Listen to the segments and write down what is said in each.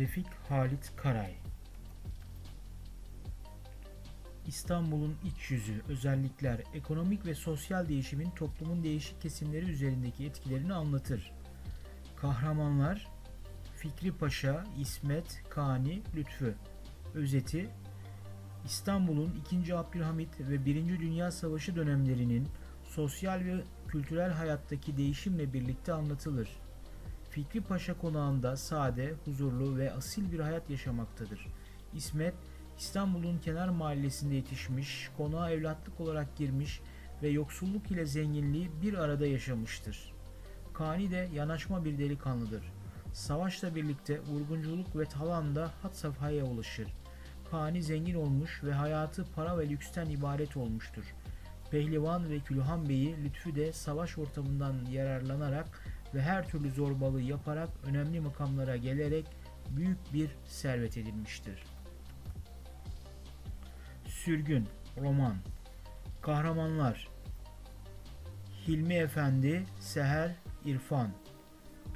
Refik Halit Karay İstanbul'un iç yüzü, özellikler, ekonomik ve sosyal değişimin toplumun değişik kesimleri üzerindeki etkilerini anlatır. Kahramanlar Fikri Paşa, İsmet, Kani, Lütfü Özeti İstanbul'un 2. Abdülhamit ve 1. Dünya Savaşı dönemlerinin sosyal ve kültürel hayattaki değişimle birlikte anlatılır. Fikri Paşa konağında sade, huzurlu ve asil bir hayat yaşamaktadır. İsmet, İstanbul'un kenar mahallesinde yetişmiş, konağa evlatlık olarak girmiş ve yoksulluk ile zenginliği bir arada yaşamıştır. Kani de yanaşma bir delikanlıdır. Savaşla birlikte vurgunculuk ve talanda had safhaya ulaşır. Kani zengin olmuş ve hayatı para ve lüksten ibaret olmuştur. Pehlivan ve Külhan Bey'i Lütfü de savaş ortamından yararlanarak ve her türlü zorbalığı yaparak önemli makamlara gelerek büyük bir servet edinmiştir. Sürgün Roman Kahramanlar Hilmi Efendi, Seher, İrfan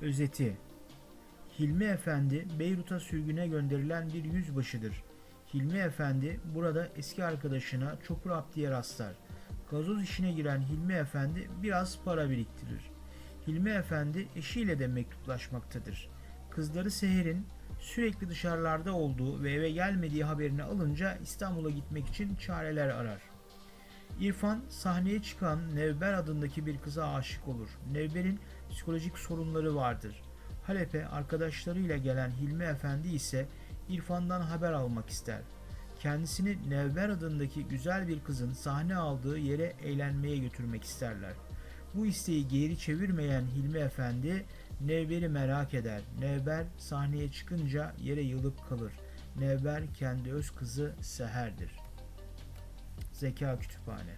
Özeti Hilmi Efendi Beyrut'a sürgüne gönderilen bir yüzbaşıdır. Hilmi Efendi burada eski arkadaşına Çopur Abdi'ye rastlar. Gazoz işine giren Hilmi Efendi biraz para biriktirir. Hilmi Efendi eşiyle de mektuplaşmaktadır. Kızları Seher'in sürekli dışarılarda olduğu ve eve gelmediği haberini alınca İstanbul'a gitmek için çareler arar. İrfan sahneye çıkan Nevber adındaki bir kıza aşık olur. Nevber'in psikolojik sorunları vardır. Halep'e arkadaşlarıyla gelen Hilmi Efendi ise İrfan'dan haber almak ister. Kendisini Nevber adındaki güzel bir kızın sahne aldığı yere eğlenmeye götürmek isterler. Bu isteği geri çevirmeyen Hilmi Efendi Nevber'i merak eder. Nevber sahneye çıkınca yere yılıp kalır. Nevber kendi öz kızı Seher'dir. Zeka Kütüphane